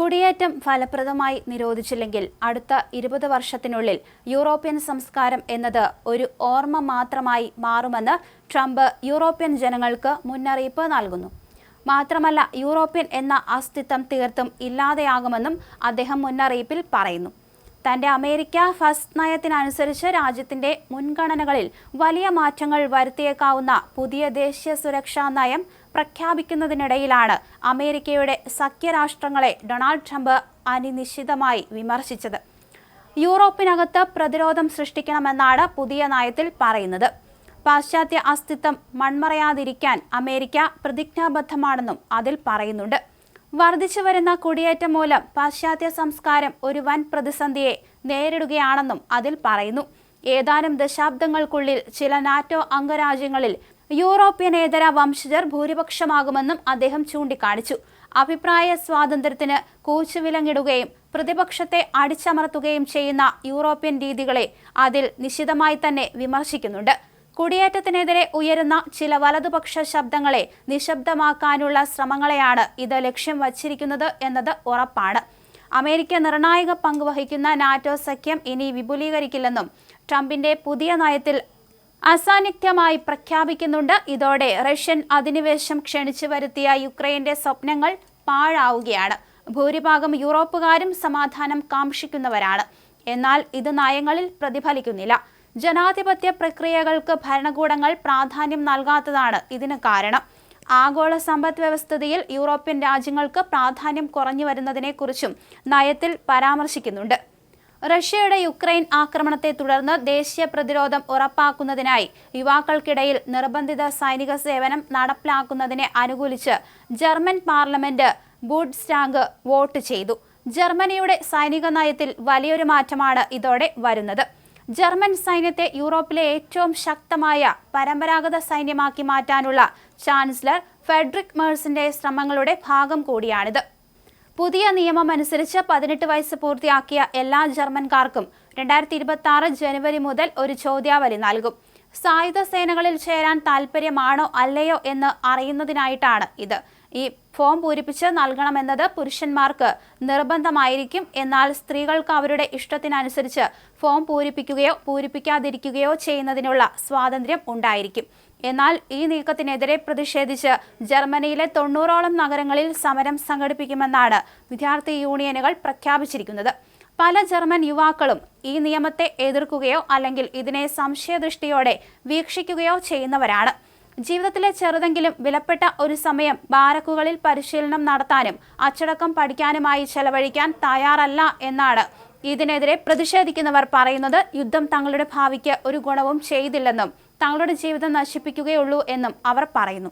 കുടിയേറ്റം ഫലപ്രദമായി നിരോധിച്ചില്ലെങ്കിൽ അടുത്ത ഇരുപത് വർഷത്തിനുള്ളിൽ യൂറോപ്യൻ സംസ്കാരം എന്നത് ഒരു ഓർമ്മ മാത്രമായി മാറുമെന്ന് ട്രംപ് യൂറോപ്യൻ ജനങ്ങൾക്ക് മുന്നറിയിപ്പ് നൽകുന്നു. മാത്രമല്ല യൂറോപ്യൻ എന്ന അസ്തിത്വം തീർത്തും ഇല്ലാതെയാകുമെന്നും അദ്ദേഹം മുന്നറിയിപ്പിൽ പറയുന്നു. തന്റെ അമേരിക്ക ഫസ്റ്റ് നയത്തിനനുസരിച്ച് രാജ്യത്തിന്റെ മുൻഗണനകളിൽ വലിയ മാറ്റങ്ങൾ വരുത്തിയേക്കാവുന്ന പുതിയ ദേശീയ സുരക്ഷാ നയം പ്രഖ്യാപിക്കുന്നതിനിടയിലാണ് അമേരിക്കയുടെ സഖ്യരാഷ്ട്രങ്ങളെ ഡൊണാൾഡ് ട്രംപ് അനിനിശ്ചിതമായി വിമർശിച്ചത്. യൂറോപ്പിനകത്ത് പ്രതിരോധം സൃഷ്ടിക്കണമെന്നാണ് പുതിയ നയത്തിൽ പറയുന്നത്. പാശ്ചാത്യ അസ്തിത്വം മൺമറയാതിരിക്കാൻ അമേരിക്ക പ്രതിജ്ഞാബദ്ധമാണെന്നും അതിൽ പറയുന്നുണ്ട്. വർദ്ധിച്ചു വരുന്ന കുടിയേറ്റം മൂലം പാശ്ചാത്യ സംസ്കാരം ഒരു വൻ പ്രതിസന്ധിയെ നേരിടുകയാണെന്നും അതിൽ പറയുന്നു. ഏതാനും ദശാബ്ദങ്ങൾക്കുള്ളിൽ ചില നാറ്റോ അംഗരാജ്യങ്ങളിൽ യൂറോപ്യനേതര വംശജർ ഭൂരിപക്ഷമാകുമെന്നും അദ്ദേഹം ചൂണ്ടിക്കാണിച്ചു. അഭിപ്രായ സ്വാതന്ത്ര്യത്തിന് കൂച്ചുവിലങ്ങിടുകയും പ്രതിപക്ഷത്തെ അടിച്ചമർത്തുകയും ചെയ്യുന്ന യൂറോപ്യൻ രീതികളെ അതിൽ നിശിതമായി തന്നെ വിമർശിക്കുന്നുണ്ട്. കുടിയേറ്റത്തിനെതിരെ ഉയരുന്ന ചില വലതുപക്ഷ ശബ്ദങ്ങളെ നിശബ്ദമാക്കാനുള്ള ശ്രമങ്ങളെയാണ് ഇത് ലക്ഷ്യം വച്ചിരിക്കുന്നത് എന്നത് ഉറപ്പാണ്. അമേരിക്ക നിർണായക പങ്ക് വഹിക്കുന്ന നാറ്റോ സഖ്യം ഇനി വിപുലീകരിക്കില്ലെന്നും ട്രംപിന്റെ പുതിയ നയത്തിൽ അസാന്നിധ്യമായി പ്രഖ്യാപിക്കുന്നുണ്ട്. ഇതോടെ റഷ്യൻ അധിനിവേശം ക്ഷണിച്ചു വരുത്തിയ യുക്രൈന്റെ സ്വപ്നങ്ങൾ പാഴാവുകയാണ്. ഭൂരിഭാഗം യൂറോപ്പുകാരും സമാധാനം കാക്ഷിക്കുന്നവരാണ്. എന്നാൽ ഇത് നയങ്ങളിൽ പ്രതിഫലിക്കുന്നില്ല. ജനാധിപത്യ പ്രക്രിയകൾക്ക് ഭരണകൂടങ്ങൾ പ്രാധാന്യം നൽകാത്തതാണ് ഇതിന് കാരണം. ആഗോള സമ്പദ് വ്യവസ്ഥിതിയിൽ യൂറോപ്യൻ രാജ്യങ്ങൾക്ക് പ്രാധാന്യം കുറഞ്ഞു വരുന്നതിനെക്കുറിച്ചും നയത്തിൽ പരാമർശിക്കുന്നുണ്ട്. റഷ്യയുടെ യുക്രൈൻ ആക്രമണത്തെ തുടർന്ന് ദേശീയ പ്രതിരോധം ഉറപ്പാക്കുന്നതിനായി യുവാക്കൾക്കിടയിൽ നിർബന്ധിത സൈനിക സേവനം നടപ്പിലാക്കുന്നതിനെ അനുകൂലിച്ച് ജർമ്മൻ പാർലമെന്റ് ബൂഡ്സ്റ്റാങ്ക് വോട്ട് ചെയ്തു. ജർമ്മനിയുടെ സൈനിക നയത്തിൽ വലിയൊരു മാറ്റമാണ് ഇതോടെ വരുന്നത്. ജർമ്മൻ സൈന്യത്തെ യൂറോപ്പിലെ ഏറ്റവും ശക്തമായ പരമ്പരാഗത സൈന്യമാക്കി മാറ്റാനുള്ള ചാൻസലർ ഫെഡറിക് മേഴ്സിന്റെ ശ്രമങ്ങളുടെ ഭാഗം കൂടിയാണിത്. പുതിയ നിയമം അനുസരിച്ച് പതിനെട്ട് വയസ്സ് പൂർത്തിയാക്കിയ എല്ലാ ജർമ്മൻകാർക്കും രണ്ടായിരത്തി ഇരുപത്തി ആറ് ജനുവരി മുതൽ ഒരു ചോദ്യാവലി നൽകും. സായുധ സേനകളിൽ ചേരാൻ താല്പര്യമാണോ അല്ലയോ എന്ന് അറിയുന്നതിനായിട്ടാണ് ഇത്. ഈ ഫോം പൂരിപ്പിച്ച് നൽകണമെന്നത് പുരുഷന്മാർക്ക് നിർബന്ധമായിരിക്കും. എന്നാൽ സ്ത്രീകൾക്ക് അവരുടെ ഇഷ്ടത്തിനനുസരിച്ച് ഫോം പൂരിപ്പിക്കുകയോ പൂരിപ്പിക്കാതിരിക്കുകയോ ചെയ്യുന്നതിനുള്ള സ്വാതന്ത്ര്യം ഉണ്ടായിരിക്കും. എന്നാൽ ഈ നീക്കത്തിനെതിരെ പ്രതിഷേധിച്ച് ജർമ്മനിയിലെ തൊണ്ണൂറോളം നഗരങ്ങളിൽ സമരം സംഘടിപ്പിക്കുമെന്നാണ് വിദ്യാർത്ഥി യൂണിയനുകൾ പ്രഖ്യാപിച്ചിരിക്കുന്നത്. പല ജർമ്മൻ യുവാക്കളും ഈ നിയമത്തെ എതിർക്കുകയോ അല്ലെങ്കിൽ ഇതിനെ സംശയദൃഷ്ടിയോടെ വീക്ഷിക്കുകയോ ചെയ്യുന്നവരാണ്. ജീവിതത്തിലെ ചെറുതെങ്കിലും വിലപ്പെട്ട ഒരു സമയം ബാരക്കുകളിൽ പരിശീലനം നടത്താനും അച്ചടക്കം പഠിക്കാനുമായി ചെലവഴിക്കാൻ തയ്യാറല്ല എന്നാണ്. ഇതിനെതിരെ പ്രതിഷേധിക്കുന്നവർ പറയുന്നത് യുദ്ധം തങ്ങളുടെ ഭാവിക്ക് ഒരു ഗുണവും ചെയ്തില്ലെന്നും തങ്ങളുടെ ജീവിതം നശിപ്പിക്കുകയുള്ളൂ എന്നും അവർ പറയുന്നു.